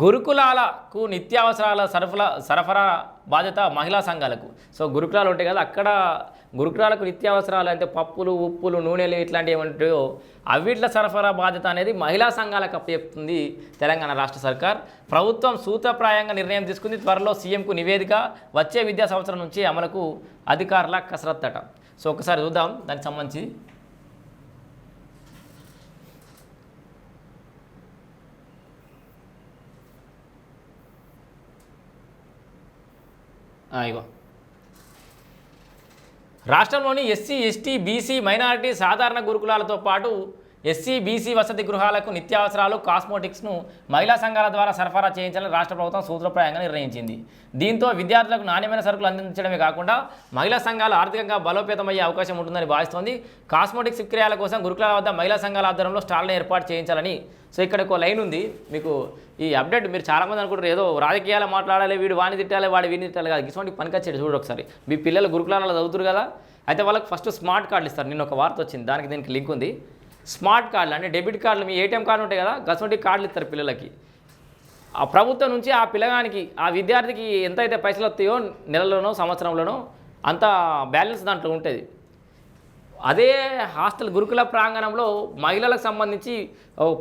గురుకులాలకు నిత్యావసరాల సరఫరా సరఫరా బాధ్యత మహిళా సంఘాలకు. సో గురుకులాలు ఉంటాయి కదా అక్కడ గురుకులాలకు నిత్యావసరాలు అంటే పప్పులు ఉప్పులు నూనెలు ఇట్లాంటివి ఏమంటాయో అవిట్ల సరఫరా బాధ్యత అనేది మహిళా సంఘాలకు అప్పచెప్తుంది తెలంగాణ రాష్ట్ర సర్కార్. ప్రభుత్వం సూత్రప్రాయంగా నిర్ణయం తీసుకుంది త్వరలో సీఎంకు నివేదిక వచ్చే విద్యా సంవత్సరం నుంచి అమలుకు అధికారుల కసరత్తట. సో ఒకసారి చూద్దాం దానికి సంబంధించి ఇగో. రాష్ట్రంలోని ఎస్సీ ఎస్టీ బీసీ మైనారిటీ సాధారణ గురుకులాలతో పాటు ఎస్సీ బీసీ వసతి గృహాలకు నిత్యావసరాలు కాస్మోటిక్స్ను మహిళా సంఘాల ద్వారా సరఫరా చేయించాలని రాష్ట్ర ప్రభుత్వం సూత్రప్రాయంగా నిర్ణయించింది. దీంతో విద్యార్థులకు నాణ్యమైన సరుకులు అందించడమే కాకుండా మహిళా సంఘాలు ఆర్థికంగా బలోపేతమయ్యే అవకాశం ఉంటుందని భావిస్తోంది. కాస్మోటిక్స్ విక్రయాల కోసం గురుకుల వద్ద మహిళా సంఘాల ఆధ్వర్యంలో స్టాల్ను ఏర్పాటు చేయించాలని సో ఇక్కడ ఒక లైన్ ఉంది. మీకు ఈ అప్డేట్ మీరు చాలామంది అనుకుంటారు ఏదో రాజకీయాలు మాట్లాడాలి వీడు వాణి తిట్టాలి వాడు వీడిని తిట్టాలి కాదు. ఇటువంటి పనికొచ్చేది చూడు ఒకసారి. మీ పిల్లలు గురుకులాలలో చదువుతారు కదా అయితే వాళ్ళకి ఫస్ట్ స్మార్ట్ కార్డులు ఇస్తారు. నిన్న ఒక వార్త వచ్చింది దానికి దీనికి లింక్ ఉంది. స్మార్ట్ కార్డులు అంటే డెబిట్ కార్డులు మీ ఏటీఎం కార్డు ఉంటాయి కదా గసంటి కార్డులు ఇస్తారు పిల్లలకి. ఆ ప్రభుత్వం నుంచి ఆ పిల్లగానికి ఆ విద్యార్థికి ఎంతైతే పైసలు వస్తాయో నెలలోనో సంవత్సరంలోనో అంత బ్యాలెన్స్ దాంట్లో ఉంటుంది. అదే హాస్టల్ గురుకుల ప్రాంగణంలో మహిళలకు సంబంధించి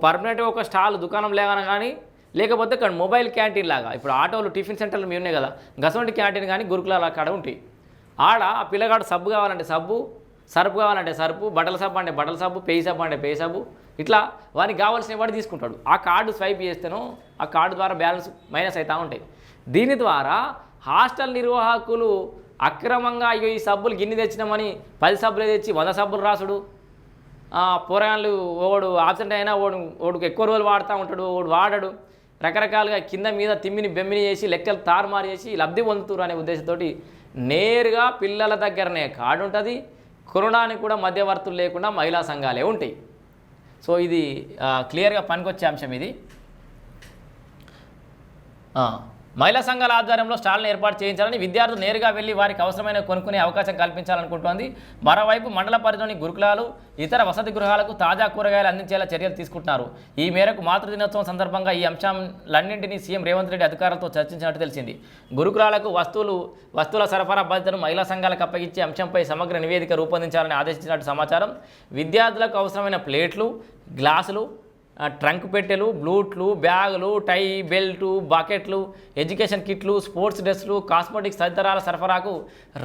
పర్మనెంట్గా ఒక స్టాల్ దుకాణం లేగానే కానీ లేకపోతే ఇక్కడ మొబైల్ క్యాంటీన్ లాగా ఇప్పుడు ఆటోలు టిఫిన్ సెంటర్లు మీ ఉన్నాయి కదా గసవంటి క్యాంటీన్ కానీ గురుకులాల కాడ ఉంటాయి. ఆడ ఆ పిల్లగాడు సబ్బు కావాలంటే సబ్బు సరుపు కావాలంటే సరుపు బట్టల సబ్బు అంటే బట్టల సబ్బు పేయి సబ్బు అంటే పేయి సబ్బు ఇట్లా వారికి కావాల్సిన వాడు తీసుకుంటాడు. ఆ కార్డు స్వైప్ చేస్తేనో ఆ కార్డు ద్వారా బ్యాలెన్స్ మైనస్ అవుతూ ఉంటాయి. దీని ద్వారా హాస్టల్ నిర్వాహకులు అక్రమంగా అయ్యో ఈ సబ్బులు గిన్నె తెచ్చినామని పది సబ్బులు తెచ్చి వంద సబ్బులు రాసుడు. ఆ, ఓడు ఆబ్సెంట్ అయినా ఓడు ఓడుకు ఎక్కువ రోజులు వాడుతూ ఉంటాడు ఓడు వాడడు. రకరకాలుగా కింద మీద తిమ్మిని బెమ్మిని చేసి లెక్కలు తారుమారు చేసి లబ్ధి పొందుతురు అనే ఉద్దేశంతో నేరుగా పిల్లల దగ్గరనే కార్డు ఉంటుంది. కొనడానికి కూడా మధ్యవర్తులు లేకుండా మహిళా సంఘాలే ఉంటాయి. సో ఇది క్లియర్గా పనికొచ్చే అంశం ఇది. మహిళా సంఘాల ఆధ్వర్యంలో స్టాల్ను ఏర్పాటు చేయించాలని విద్యార్థులు నేరుగా వెళ్ళి వారికి అవసరమైన కొనుక్కునే అవకాశం కల్పించాలనుకుంటోంది. మరోవైపు మండల పరిధిలోని గురుకులాలు ఇతర వసతి గృహాలకు తాజా కూరగాయలు అందించేలా చర్యలు తీసుకుంటున్నారు. ఈ మేరకు మాతృదినోత్సవం సందర్భంగా ఈ అంశాలన్నింటినీ సీఎం రేవంత్ రెడ్డి అధికారులతో చర్చించినట్టు తెలిసింది. గురుకులాలకు వస్తువులు వస్తువుల సరఫరా బాధ్యతను మహిళా సంఘాలకు అప్పగించే అంశంపై సమగ్ర నివేదిక రూపొందించాలని ఆదేశించినట్టు సమాచారం. విద్యార్థులకు అవసరమైన ప్లేట్లు గ్లాసులు ట్రంక్ పెట్టెలు బ్లూట్లు బ్యాగులు టై బెల్టు బకెట్లు ఎడ్యుకేషన్ కిట్లు స్పోర్ట్స్ డ్రెస్సులు కాస్మెటిక్స్ తదితరాల సరఫరాకు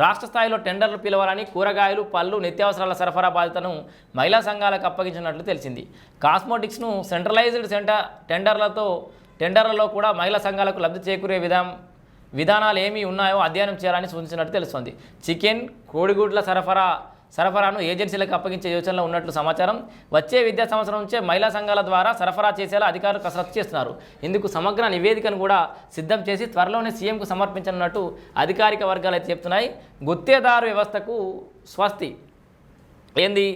రాష్ట్ర స్థాయిలో టెండర్లు పిలవాలని కూరగాయలు పళ్ళు నిత్యావసరాల సరఫరా బాధ్యతను మహిళా సంఘాలకు అప్పగించినట్లు తెలిసింది. కాస్మెటిక్స్ను సెంట్రలైజ్డ్ సెంటర్ టెండర్లతో టెండర్లలో కూడా మహిళా సంఘాలకు లబ్ధి చేకూరే విధానం విధానాలు ఏమి ఉన్నాయో అధ్యయనం చేయాలని సూచించినట్టు తెలుస్తోంది. చికెన్ కోడిగుడ్ల సరఫరా సరఫరాను ఏజెన్సీలకు అప్పగించే యోచనలో ఉన్నట్లు సమాచారం. వచ్చే విద్యా సంవత్సరం నుంచే మహిళా సంఘాల ద్వారా సరఫరా చేసేలా అధికారులు కసరత్తు చేస్తున్నారు. ఇందుకు సమగ్ర నివేదికను కూడా సిద్ధం చేసి త్వరలోనే సీఎంకు సమర్పించనున్నట్టు అధికారిక వర్గాలు అయితే చెప్తున్నాయి. గుత్తేదారు వ్యవస్థకు స్వస్తి. ఏంది?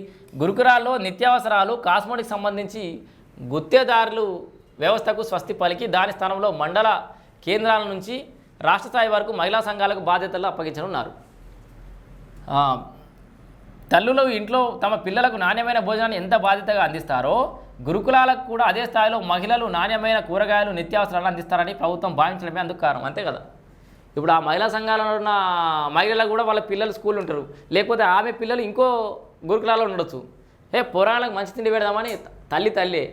గురుకురాల్లో నిత్యావసరాలు కాస్మోటిక్ సంబంధించి గుత్తేదారులు వ్యవస్థకు స్వస్తి పలికి దాని స్థానంలో మండల కేంద్రాల నుంచి రాష్ట్ర స్థాయి వరకు మహిళా సంఘాలకు బాధ్యతలు అప్పగించనున్నారు. తల్లులు ఇంట్లో తమ పిల్లలకు నాణ్యమైన భోజనాన్ని ఎంత బాధ్యతగా అందిస్తారో గురుకులాలకు కూడా అదే స్థాయిలో మహిళలు నాణ్యమైన కూరగాయలు నిత్యావసరాలు అందిస్తారని ప్రభుత్వం భావించడమే అందుకు కారణం. అంతే కదా? ఇప్పుడు ఆ మహిళా సంఘాలలో ఉన్న మహిళలకు కూడా వాళ్ళ పిల్లలు స్కూల్ ఉంటారు. లేకపోతే ఆమె పిల్లలు ఇంకో గురుకులాలో ఉండొచ్చు. ఏ పురాణాలకు మంచి తిండి పెడదామని తల్లి తల్లి.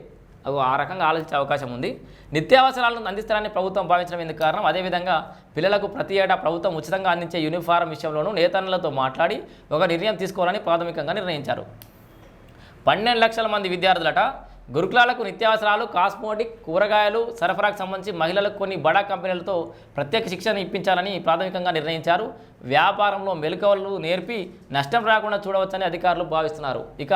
అవి ఆ రకంగా ఆలోచించే అవకాశం ఉంది. నిత్యావసరాలను అందిస్తారని ప్రభుత్వం భావించడం ఎందుకు కారణం? అదేవిధంగా పిల్లలకు ప్రతి ఏటా ప్రభుత్వం ఉచితంగా అందించే యూనిఫారం విషయంలోనూ నేతన్నలతో మాట్లాడి ఒక నిర్ణయం తీసుకోవాలని ప్రాథమికంగా నిర్ణయించారు. పన్నెండు లక్షల మంది విద్యార్థులట గురుకులాలకు నిత్యావసరాలు కాస్మోటిక్ కూరగాయలు సరఫరాకు సంబంధించి మహిళలకు కొన్ని బడా కంపెనీలతో ప్రత్యేక శిక్షణ ఇప్పించాలని ప్రాథమికంగా నిర్ణయించారు. వ్యాపారంలో మెలకువలు నేర్పి నష్టం రాకుండా చూడవచ్చని అధికారులు భావిస్తున్నారు. ఇక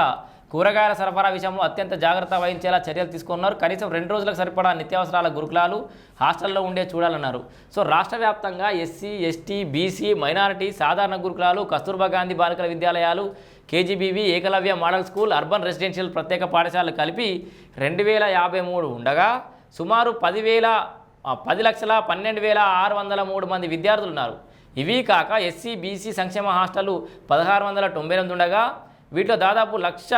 కూరగాయల సరఫరా విషయంలో అత్యంత జాగ్రత్త వహించేలా చర్యలు తీసుకున్నారు. కనీసం రెండు రోజులకు సరిపడా నిత్యావసరాల గురుకులాలు హాస్టల్లో ఉండే చూడాలన్నారు. సో రాష్ట్ర వ్యాప్తంగా ఎస్సీ ఎస్టీ బీసీ మైనారిటీ సాధారణ గురుకులాలు కస్తూర్బా గాంధీ బాలికల విద్యాలయాలు KGBV Ekalavya model school urban residential ప్రత్యేక పాఠశాలలు కలిపి రెండు వేల యాభై మూడు ఉండగా సుమారు పదివేల పది లక్షల పన్నెండు వేల ఆరు వందల మూడు మంది విద్యార్థులు ఉన్నారు ఇవి కాక ఎస్సీ బీసీ సంక్షేమ హాస్టళ్ళు పదహారు వందల తొంభై ఎనిమిది ఉండగా వీటిలో దాదాపు లక్ష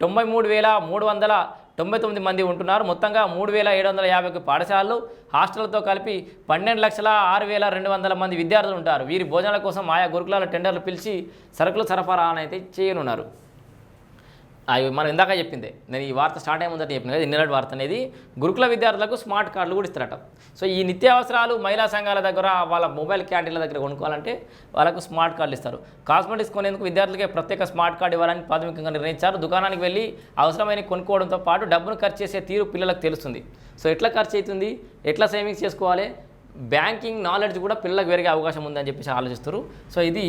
తొంభై మూడు వేల మూడు వందల తొంభై తొమ్మిది మంది ఉంటున్నారు. మొత్తంగా మూడు వేల ఏడు వందల యాభై పాఠశాలలు హాస్టళ్ళతో కలిపి పన్నెండు లక్షల ఆరు వేల రెండు వందల మంది విద్యార్థులు ఉంటారు. వీరి భోజనాల కోసం ఆయా గురుకులాల టెండర్లు పిలిచి సరుకుల సరఫరా చేయనున్నారు. మనం ఇందాక చెప్పిందే నేను ఈ వార్త స్టార్ట్ అయ్యే ముందట చెప్పిన కదా నిన్నటి వార్త అనేది గురుకుల విద్యార్థులకు స్మార్ట్ కార్డులు కూడా ఇస్తారట. సో ఈ నిత్యావసరాలు మహిళా సంఘాల దగ్గర వాళ్ళ మొబైల్ క్యాంటీన్ల దగ్గర కొనుక్కోవాలంటే వాళ్ళకు స్మార్ట్ కార్డులు ఇస్తారు. కాస్మెటిక్స్ కొనేందుకు విద్యార్థులకే ప్రత్యేక స్మార్ట్ కార్డు ఇవ్వాలని ప్రాథమికంగా నిర్ణయించారు. దుకాణానికి వెళ్ళి అవసరమైన కొనుక్కోవడంతో పాటు డబ్బును ఖర్చు చేసే తీరు పిల్లలకు తెలుస్తుంది. సో ఎట్లా ఖర్చు అవుతుంది ఎట్లా సేవింగ్స్ చేసుకోవాలి బ్యాంకింగ్ నాలెడ్జ్ కూడా పిల్లలకు పెరిగే అవకాశం ఉందని చెప్పేసి ఆలోచిస్తారు. సో ఇది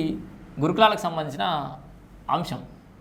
గురుకులాలకు సంబంధించిన అంశం.